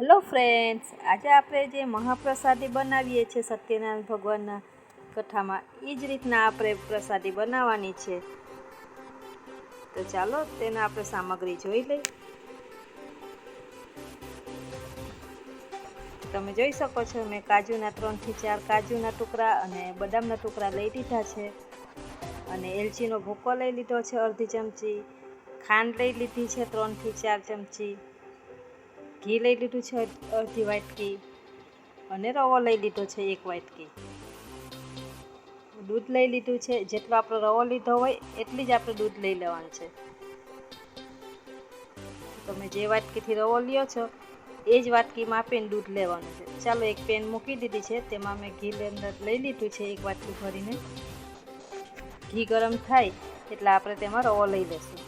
Hello friends આજે આપણે જે મહાપ્રસાદી બનાવીએ છીએ સત્યનારાયણ ભગવાનના કથામાં એ જ રીતના આપણે પ્રસાદી બનાવવાની છે. તો ચાલો, તેને આપણે સામગ્રી જોઈ લઈ તમે જોઈ શકો છો, મેં કાજુના ત્રણથી ચાર કાજુના ટુકડા અને બદામના ટુકડા લઈ લીધા છે. અને એલચીનો ભૂકો લઈ લીધો છે અડધી ચમચી, ખાંડ લઈ લીધી છે ત્રણથી ચાર ચમચી. ઘી લઈ લીધું છે અડધી વાટકી અને રવો લઈ લીધો છે એક વાટકી. દૂધ લઈ લીધું છે, જેટલો આપણો રવો લીધો હોય એટલી જ આપણે દૂધ લઈ લેવાનું છે. તમે જે વાટકીથી રવો લ્યો છો, એ જ વાટકી માપીને દૂધ લેવાનું છે. ચાલો એક પેન મૂકી દીધી છે, તેમાં મેં ઘી અંદર લઈ લીધું છે, એક વાટકી ભરીને. ઘી ગરમ થાય એટલે આપણે તેમાં રવો લઈ લઈશું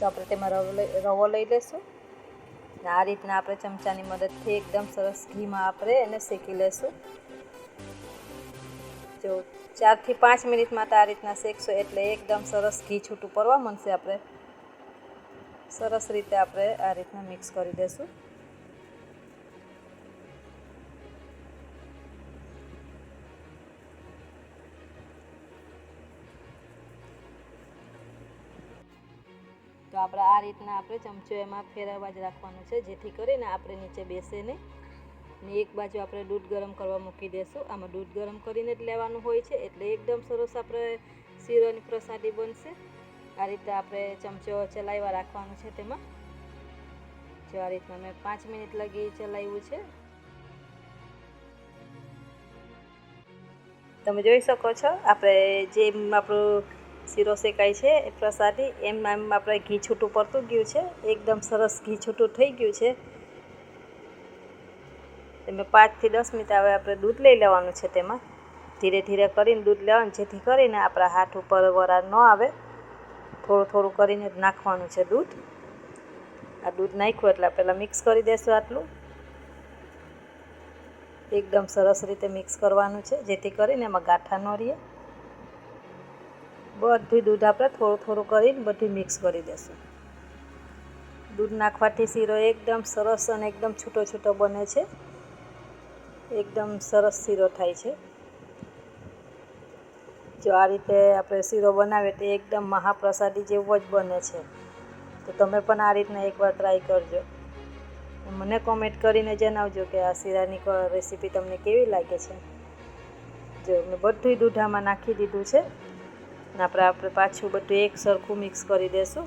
તો આપણે તેમાં રવો રવો લઈ લઈશું આ રીતના આપણે ચમચાની મદદથી એકદમ સરસ ઘીમાં આપણે એને શેકી લઈશું જો ચારથી પાંચ મિનિટમાં તો આ રીતના શેકશો એટલે એકદમ સરસ ઘી છૂટું પડવા મળશે આપણે. સરસ રીતે આપણે આ રીતના મિક્સ કરી દઈશું તો આપણે આ રીતના આપણે ચમચો એમાં ફેરવવા જ રાખવાનું છે, જેથી કરીને આપણે નીચે બેસે નહીં ને એક બાજુ આપણે દૂધ ગરમ કરવા મૂકી દઈશું આમાં દૂધ ગરમ કરીને જ લેવાનું હોય છે, એટલે એકદમ સરસ આપણે શીરોની પ્રસાદી બનશે. આ રીતે આપણે ચમચો ચલાવવા રાખવાનું છે તેમાં. જો આ રીતના મેં પાંચ મિનિટ લગી ચલાવ્યું છે. તમે જોઈ શકો છો, આપણે જેમ આપણું શીરો શેકાય છે એ પ્રસાદી એમ એમ આપણે ઘી છૂટું પડતું ગયું છે, એકદમ સરસ ઘી છૂટું થઈ ગયું છે. એમાં પાંચથી દસ મિનિટ હવે આપણે દૂધ લઈ લેવાનું છે તેમાં. ધીરે ધીરે કરીને દૂધ લેવાનું, જેથી કરીને આપણા હાથ ઉપર વરાળ ન આવે. થોડું થોડું કરીને જ નાખવાનું છે દૂધ. આ દૂધ નાખ્યું એટલે પહેલાં મિક્સ કરી દેશું આટલું. એકદમ સરસ રીતે મિક્સ કરવાનું છે, જેથી કરીને એમાં ગાંઠા ન રહીએ બધું દૂધ આપણે થોડું થોડું કરીને બધું મિક્સ કરી દેશું. દૂધ નાખવાથી શીરો એકદમ સરસ અને એકદમ છૂટો છૂટો બને છે. એકદમ સરસ શીરો થાય છે. જો આ રીતે આપણે શીરો બનાવીએ તો એકદમ મહાપ્રસાદી જેવો જ બને છે. તો તમે પણ આ રીતના એકવાર ટ્રાય કરજો. મને કોમેન્ટ કરીને જણાવજો કે આ શીરાની રેસીપી તમને કેવી લાગે છે? જો મેં બધું દૂધામાં નાખી દીધું છે. ને આપણે આપણે પાછું બધું એક સરખું મિક્સ કરી દેશું.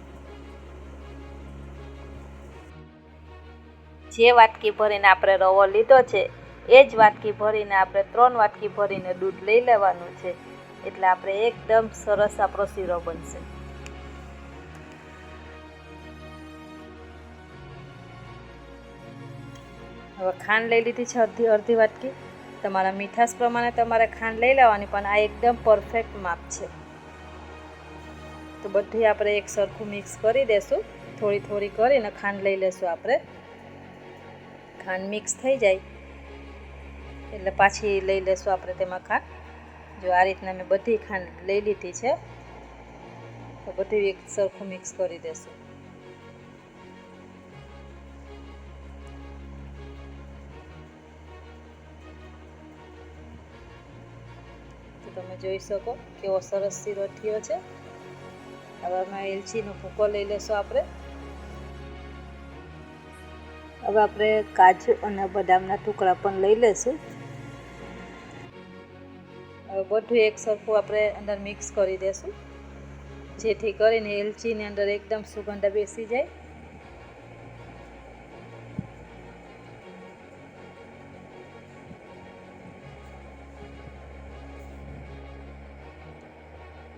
જે વાટકી ભરીને આપણે રવો લીધો છે, એ જ વાટકી ભરીને આપણે ત્રણ વાટકી ભરીને દૂધ લઈ લેવાનું છે. એટલે આપણે એકદમ સરસ આપણો શીરો બનશે. હવે ખાંડ લઈ લીધી છે અડધી અડધી વાટકી. તમારા મીઠાશ પ્રમાણે તમારે ખાંડ લઈ લેવાની, પણ આ એકદમ પરફેક્ટ માપ છે. તો બધી આપણે એક સરખું મિક્સ કરી દેશું. થોડી થોડી કરીને ખાંડ લઈ લેશું આપણે. ખાંડ મિક્સ થઈ જાય. એટલે પાછી લઈ લેશું આપણે તેમાં ખાંડ. જો આ રીતના મેં બધી ખાંડ લઈ લીધી છે, તો બધી એક સરખું મિક્સ કરી દેશું. તમે જોઈ શકો કેવો સરસ શીરો થયો છે. હવે અમે એલચીનો ભૂકો લઈ લેશું આપણે. હવે આપણે કાજુ અને બદામના ટુકડા પણ લઈ લેશું. હવે બધું એક સરખું આપણે અંદર મિક્સ કરી દેશું. જેથી કરીને એલચીની અંદર એકદમ સુગંધ બેસી જાય.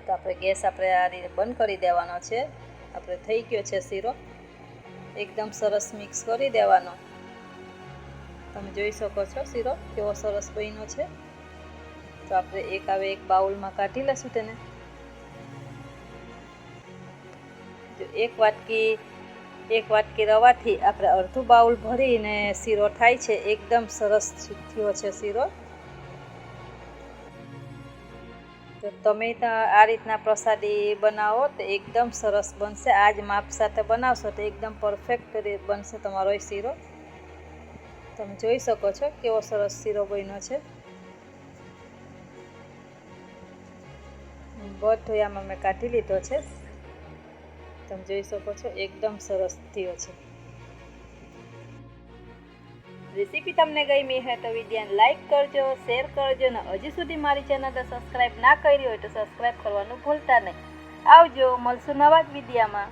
તો આપણે ગેસ આપણે આ રીતે બંધ કરી દેવાનો છે. આપણે થઈ ગયો છે શીરો. એકદમ સરસ મિક્સ કરી દેવાનો. તમે જોઈ શકો છો શીરો કેવો સરસ બન્યો છે. તો આપણે એક આવે એક બાઉલમાં કાઢી લઈશું તેને. જો એક વાટકી એક વાટકી રવાથી આપણે અડધું બાઉલ ભરીને શીરો થાય છે. એકદમ સરસ થયો છે શીરો. તો તમે આ રીતના પ્રસાદી બનાવો તો એકદમ સરસ બનશે. આ જ માપ સાથે બનાવશો તો એકદમ પરફેક્ટ બનશે તમારો એ શીરો. તમે જોઈ શકો છો કેવો સરસ શીરો બન્યો છે. બધું મેં કાઢી લીધો છે. તમે જોઈ શકો છો એકદમ સરસ થયો છે. રેસીપી તમને ગમી હોય તો વિડીયોને લાઈક કરજો શેર કરજો અને હજી સુધી મારી ચેનલને સબસ્ક્રાઈબ ના કરી હોય તો સબસ્ક્રાઈબ કરવાનું ભૂલતા નહીં. આવજો, મળશું નવા જ વિડીયામાં